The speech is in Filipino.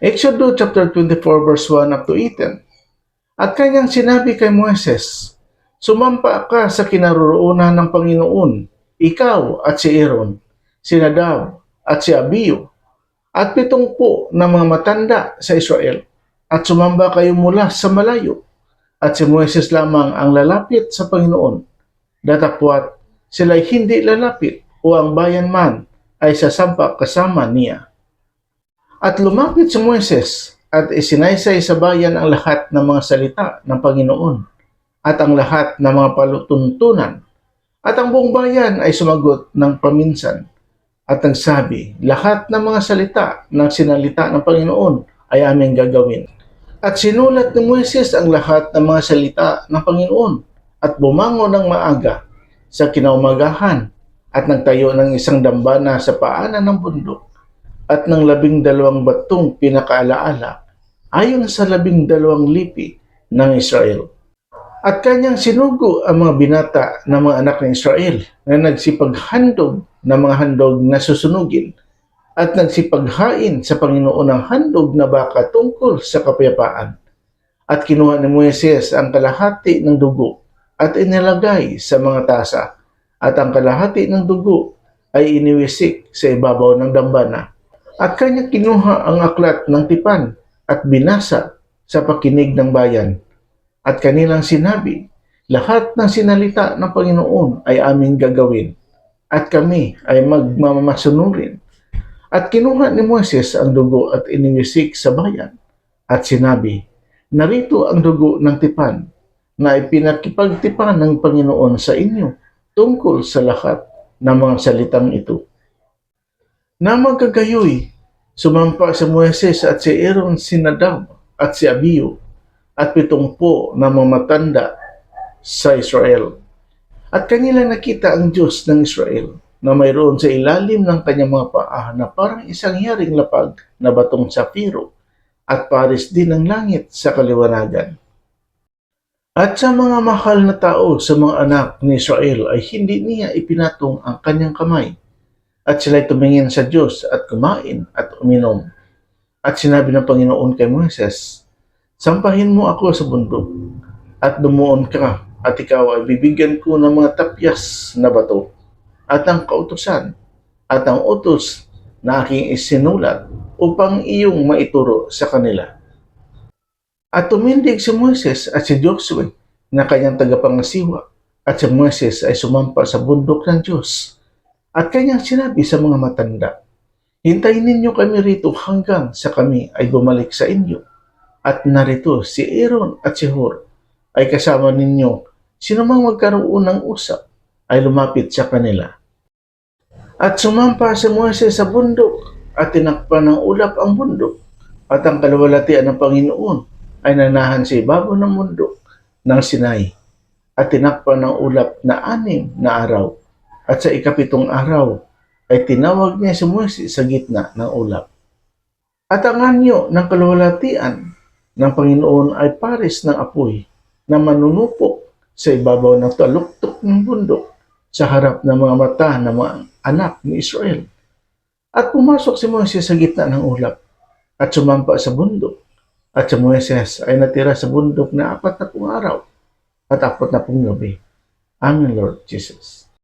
Exodus chapter 24 verse 1 up to 18. At kanyang sinabi kay Moises, Sumampa ka sa kinaroroonan ng Panginoon, ikaw at si Aaron, si Nadab at si Abiyo, at pitong po na mga matanda sa Israel, at sumamba kayo mula sa malayo, at si Moises lamang ang lalapit sa Panginoon. Datapwat sila'y hindi lalapit o ang bayan man ay sasampa kasama niya. At lumapit si Moises at isinaysay sa bayan ang lahat ng mga salita ng Panginoon at ang lahat ng mga palutuntunan. At ang buong bayan ay sumagot ng paminsan at nagsabi, lahat ng mga salita ng sinalita ng Panginoon ay aming gagawin. At sinulat ni Moises ang lahat ng mga salita ng Panginoon at bumangon ng maaga sa kinaumagahan at nagtayo ng isang dambana sa paanan ng bundok at ng labing dalawang batong pinakaalaala ayon sa labing dalawang lipi ng Israel. At kanyang sinugo ang mga binata ng mga anak ng Israel na nagsipaghandog ng mga handog na susunugin at nagsipaghain sa Panginoon ng handog na baka tungkol sa kapayapaan. At kinuha ni Moises ang kalahati ng dugo at inilagay sa mga tasa at ang kalahati ng dugo ay iniwisik sa ibabaw ng dambana. At kanya kinuha ang aklat ng tipan at binasa sa pakinig ng bayan. At kanilang sinabi, lahat ng sinalita ng Panginoon ay aming gagawin at kami ay magmamasunurin. At kinuha ni Moses ang dugo at iniwisik sa bayan at sinabi, narito ang dugo ng tipan na ipinakipagtipan ng Panginoon sa inyo tungkol sa lahat ng mga salitang ito. Na magkagayoy, sumampa si Moises at si Aaron si Nadab at si Abiyo at pitungpo na mga matanda sa Israel. At kanila nakita ang Diyos ng Israel na mayroon sa ilalim ng kanyang mga paa na parang isang yaring lapag na batong sapiro at pares din ng langit sa kaliwanagan. At sa mga mahal na tao sa mga anak ni Israel ay hindi niya ipinatong ang kanyang kamay. At sila'y tumingin sa Diyos at kumain at uminom. At sinabi ng Panginoon kay Moises, Sampahin mo ako sa bundok at dumuon ka at ikaw ay bibigyan ko ng mga tapyas na bato at ang kautusan at ang utos na aking isinulat upang iyong maituro sa kanila. At tumindig si Moises at si Joshua na kanyang tagapangasiwa at si Moises ay sumampa sa bundok ng Diyos at kanyang sinabi sa mga matanda, Hintayin ninyo kami rito hanggang sa kami ay bumalik sa inyo. At narito si Aaron at si Hur ay kasama ninyo. Sino mang magkaroon ng usap ay lumapit sa kanila. At sumampa si Moises sa bundok at tinakpan ng ulap ang bundok at ang kalawalatian ng Panginoon ay nanahan sa ibabaw ng bundok ng Sinai at tinakpan ng ulap na anim na araw at sa ikapitong araw ay tinawag niya si Moises sa gitna ng ulap. At ang anyo ng kalawalatian ng Panginoon ay pares ng apoy na manunupok sa ibabaw ng taluktok ng bundok sa harap ng mga mata ng mga anak ni Israel. At pumasok si Moises sa gitna ng ulap at sumampa sa bundok. At si Moises ay natira sa bundok na apat na araw at apat na pung gabi. Amen, Lord Jesus.